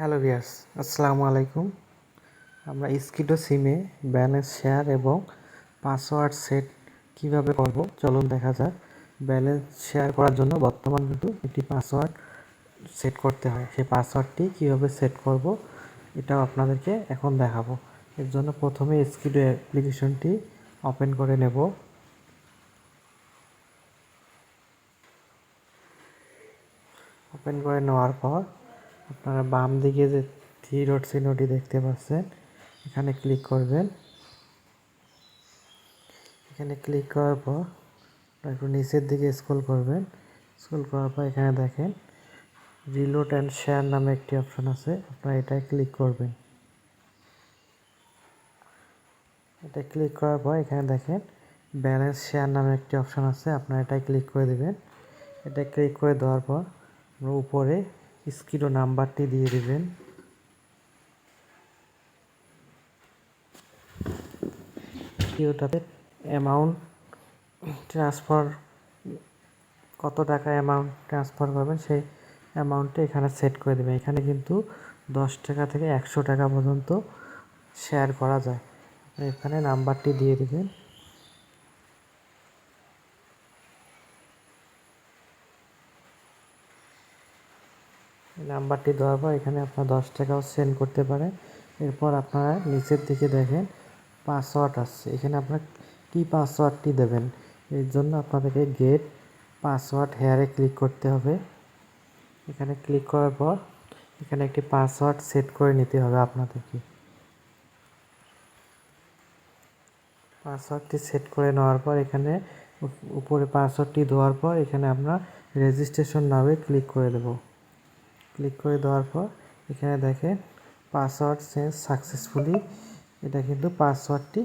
Hello viewers, আসসালামু আলাইকুম। আমরা স্কিডো সিমে ব্যালেন্স শেয়ার এবং পাসওয়ার্ড সেট কীভাবে করব, চলুন দেখা যাক। ব্যালেন্স শেয়ার করার জন্য বর্তমান কিন্তু একটি পাসওয়ার্ড সেট করতে হয়। সেই পাসওয়ার্ডটি কীভাবে সেট করব, এটাও আপনাদেরকে এখন দেখাবো। এর জন্য প্রথমে স্কিডো অ্যাপ্লিকেশনটি ওপেন করে নেব। ওপেন করে নেওয়ার পর আপনারা বাম দিকে যে থ্রি ডট চিহ্নটি দেখতে পাচ্ছেন, এখানে ক্লিক করবেন। এখানে ক্লিক করার পর একটু নিচের দিকে স্ক্রল করবেন। স্ক্রল করার পর এখানে দেখেন রিলোড অ্যান্ড শেয়ার নামে একটি অপশন আছে, আপনারা এটাই ক্লিক করবেন। এটা ক্লিক করার পর এখানে দেখেন ব্যালেন্স শেয়ার নামে একটি অপশন আছে, আপনারা এটাই ক্লিক করে দেবেন। এটা ক্লিক করে দেওয়ার পর উপরে স্কিডো নাম্বারটি দিয়ে দেবেন। ওটাতে অ্যামাউন্ট ট্রান্সফার কত টাকা অ্যামাউন্ট ট্রান্সফার করবেন সেই অ্যামাউন্টটা এখানে সেট করে দেবেন। এখানে কিন্তু দশ টাকা থেকে একশো টাকা পর্যন্ত শেয়ার করা যায়। এখানে নাম্বারটি দিয়ে দেবেন। নাম্বারটি দেওয়ার পর এখানে আপনার দশ টাকাও সেন্ড করতে পারেন। এরপর আপনারা নিচের দিকে দেখেন পাসওয়ার্ড আসছে। এখানে আপনার কী পাসওয়ার্ডটি দেবেন? এর জন্য আপনাদেরকে গেট পাসওয়ার্ড হেয়ারে ক্লিক করতে হবে। এখানে ক্লিক করার পর এখানে একটি পাসওয়ার্ড সেট করে নিতে হবে আপনাদেরকে। পাসওয়ার্ডটি সেট করে নেওয়ার পর এখানে উপরে পাসওয়ার্ডটি দেওয়ার পর এখানে আমরা রেজিস্ট্রেশন নামে ক্লিক করে দেবো। ক্লিক করে দেওয়ার পর এখানে দেখেন পাসওয়ার্ড চেঞ্জ সাকসেসফুলি। এটা কিন্তু পাসওয়ার্ডটি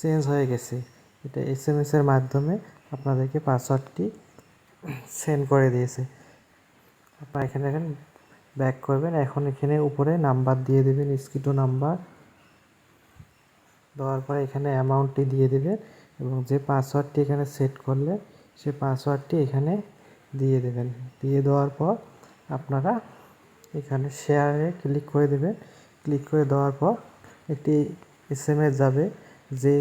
চেঞ্জ হয়ে গেছে। এটা এস এম এসের মাধ্যমে আপনাদেরকে পাসওয়ার্ডটি সেন্ড করে দিয়েছে। আপনারা এখানে দেখেন, ব্যাক করবেন। এখন এখানে উপরে নাম্বার দিয়ে দেবেন, স্কিটো নাম্বার। দেওয়ার পরে এখানে অ্যামাউন্টটি দিয়ে দেবেন এবং যে পাসওয়ার্ডটি এখানে সেট করলে সে পাসওয়ার্ডটি এখানে দিয়ে দেবেন। দিয়ে দেওয়ার পর আপনারা এখানে শেয়ারে ক্লিক করে দেবেন ক্লিক করে দেওয়ার পর একটি এস এম এস যাবে, যে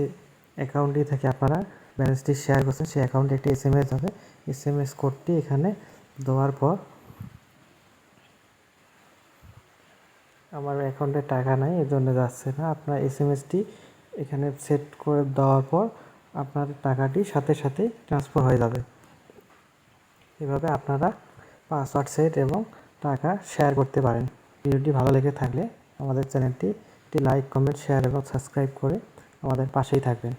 অ্যাকাউন্টটি থেকে আপনারা ব্যালেন্সটি শেয়ার করছেন, সেই অ্যাকাউন্টে একটি এস এম এস যাবে। এস এম এস কোডটি এখানে দেওয়ার পর আমার অ্যাকাউন্টে টাকা নাই এর জন্য যাচ্ছে না। আপনার এস এম এসটি এখানে সেট করে দেওয়ার পর আপনার টাকাটি সাথে সাথে ট্রান্সফার হয়ে যাবে। এভাবে আপনারা পাসওয়ার্ড সেট এবং টাকা শেয়ার করতে পারেন। ভিডিওটি ভালো লেগে থাকলে আমাদের চ্যানেলটি একটি লাইক কমেন্ট শেয়ার এবং সাবস্ক্রাইব করে আমাদের পাশেই থাকবেন।